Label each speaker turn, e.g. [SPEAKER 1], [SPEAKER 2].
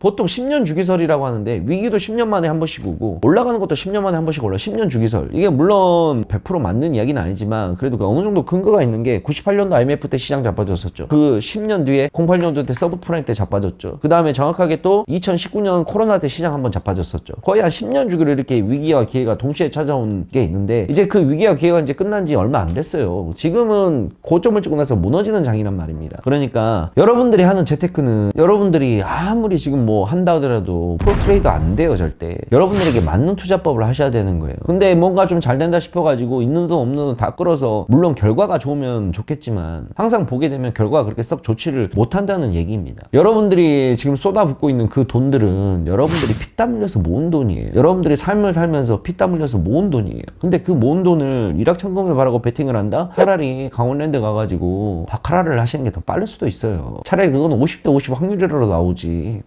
[SPEAKER 1] 보통 10년 주기설이라고 하는데 위기도 10년 만에 한 번씩 오고 올라가는 것도 10년 만에 한 번씩 올라 10년 주기설. 이게 물론 100% 맞는 이야기는 아니지만 그래도 그 어느 정도 근거가 있는 게 98년도 IMF 때 시장 자빠졌었죠. 그 10년 뒤에 08년도 때 서브프라임 때 자빠졌죠. 그 다음에 정확하게 또 2019년 코로나 때 시장 한번 자빠졌었죠. 거의 한 10년 주기로 이렇게 위기와 기회가 동시에 찾아온 게 있는데 이제 그 위기와 기회가 이제 끝난 지 얼마 안 됐어요. 지금은 고점을 찍고 나서 무너지는 장이란 말입니다. 그러니까 여러분들이 하는 재테크는 여러분들이 아무리 지금 뭐 한다 하더라도 프로 트레이더 안 돼요 절대. 여러분들에게 맞는 투자법을 하셔야 되는 거예요. 근데 뭔가 좀 잘 된다 싶어가지고 있는 돈 없는 돈 다 끌어서 물론 결과가 좋으면 좋겠지만 항상 보게 되면 결과가 그렇게 썩 좋지를 못한다는 얘기입니다. 여러분들이 지금 쏟아붓고 있는 그 돈들은 여러분들이 피땀 흘려서 모은 돈이에요. 여러분들이 삶을 살면서 피땀 흘려서 모은 돈이에요. 근데 그 모은 돈을 일확천금을 바라고 베팅을 한다? 차라리 강원랜드 가가지고 바카라를 하시는 게 더 빠를 수도 있어요. 차라리 그건 50대 50 확률이라도 나오지